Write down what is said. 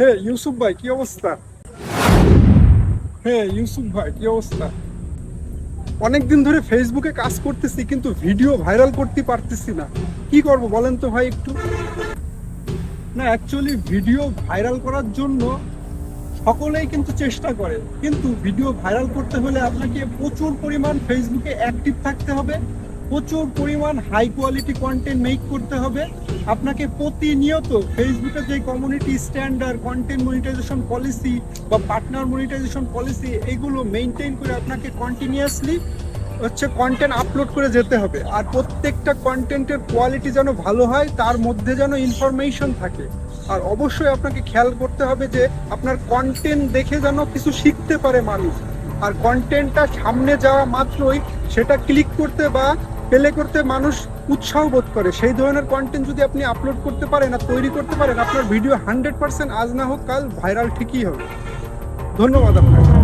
হে ইউসুফ ভাই, কি অবস্থা? হে ইউসুফ ভাই, কি অবস্থা? অনেকদিন ধরে ফেসবুকে কাজ করতেছি, কিন্তু ভিডিও ভাইরাল করতে পারতেছি না। কি করব বলেন তো ভাই একটু? না অ্যাকচুয়ালি ভিডিও ভাইরাল করার জন্য সকলেই কিন্তু চেষ্টা করে, কিন্তু ভিডিও ভাইরাল করতে হলে আপনাকে প্রচুর পরিমাণ ফেসবুকে অ্যাক্টিভ থাকতে হবে। প্রচুর পরিমাণ হাই কোয়ালিটি কন্টেন্ট মেক করতে হবে। আপনাকে প্রতিনিয়ত ফেসবুকে যে community standard content monetisation policy বা পার্টনার মনিটাইজেশন পলিসি এগুলো মেনটেন করে আপনাকে কন্টিনিউয়াসলি হচ্ছে কন্টেন্ট আপলোড করে যেতে হবে। আর প্রত্যেকটা কন্টেন্টের কোয়ালিটি যেন ভালো হয়, তার মধ্যে যেন ইনফরমেশন থাকে। আর অবশ্যই আপনাকে খেয়াল করতে হবে যে আপনার কন্টেন্ট দেখে যেন কিছু শিখতে পারে মানুষ। আর কন্টেন্টটা সামনে যাওয়া মাত্রই সেটা ক্লিক করতে বা প্লে করতে মানুষ উৎসাহ বোধ করে। সেই ধরনের কন্টেন্ট যদি আপনি আপলোড করতে পারেন আর তৈরি করতে পারেন, আপনার ভিডিও হান্ড্রেড পার্সেন্ট আজ না হোক কাল ভাইরাল ঠিকই হবে। ধন্যবাদ আপনাকে।